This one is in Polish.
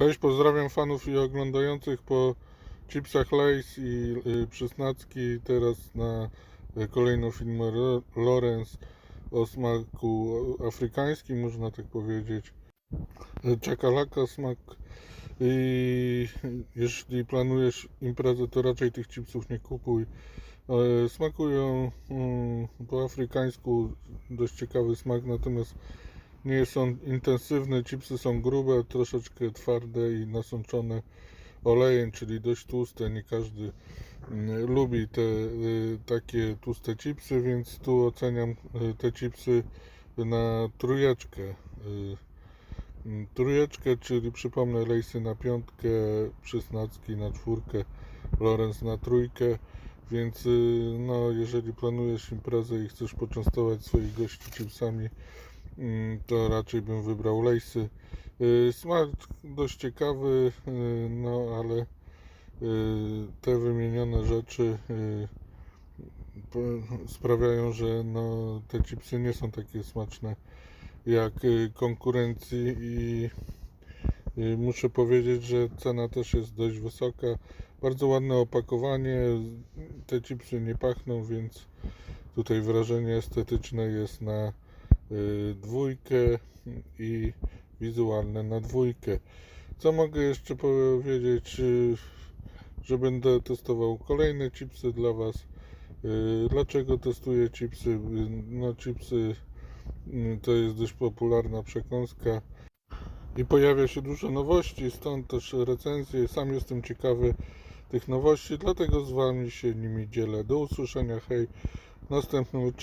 Cześć, pozdrawiam fanów i oglądających po chipsach Lays i y, przysnacki. Teraz na y, kolejną Ro- Lorenz o smaku afrykańskim, można tak powiedzieć. Y, Czakalaka smak. I jeśli planujesz imprezę, to raczej tych chipsów nie kupuj. Smakują mm, po afrykańsku, dość ciekawy smak, natomiast nie są intensywne, chipsy są grube, troszeczkę twarde i nasączone olejem, czyli dość tłuste. Nie każdy mm, lubi te y, takie tłuste chipsy, więc tu oceniam y, te chipsy na trójeczkę. Y, mm, Trójeczkę, czyli przypomnę Lejsy na piątkę, Przysnacki na czwórkę, Lorenz na trójkę. Więc no, jeżeli planujesz imprezę i chcesz poczęstować swoich gości chipsami, to raczej bym wybrał lejsy. Y, Smak dość ciekawy, y, no ale y, te wymienione rzeczy sprawiają, że no, te chipsy nie są takie smaczne jak konkurencji i muszę powiedzieć, że cena też jest dość wysoka. Bardzo ładne opakowanie, te chipsy nie pachną, więc tutaj wrażenie estetyczne jest na dwójkę i wizualne na dwójkę. Co mogę jeszcze powiedzieć, y, że będę testował kolejne chipsy dla Was. Y, Dlaczego testuję chipsy? Y, No chipsy y, to jest dość popularna przekąska i pojawia się dużo nowości, stąd też recenzje. Sam jestem ciekawy tych nowości, dlatego z Wami się nimi dzielę. Do usłyszenia, hej, w następnym odcinku.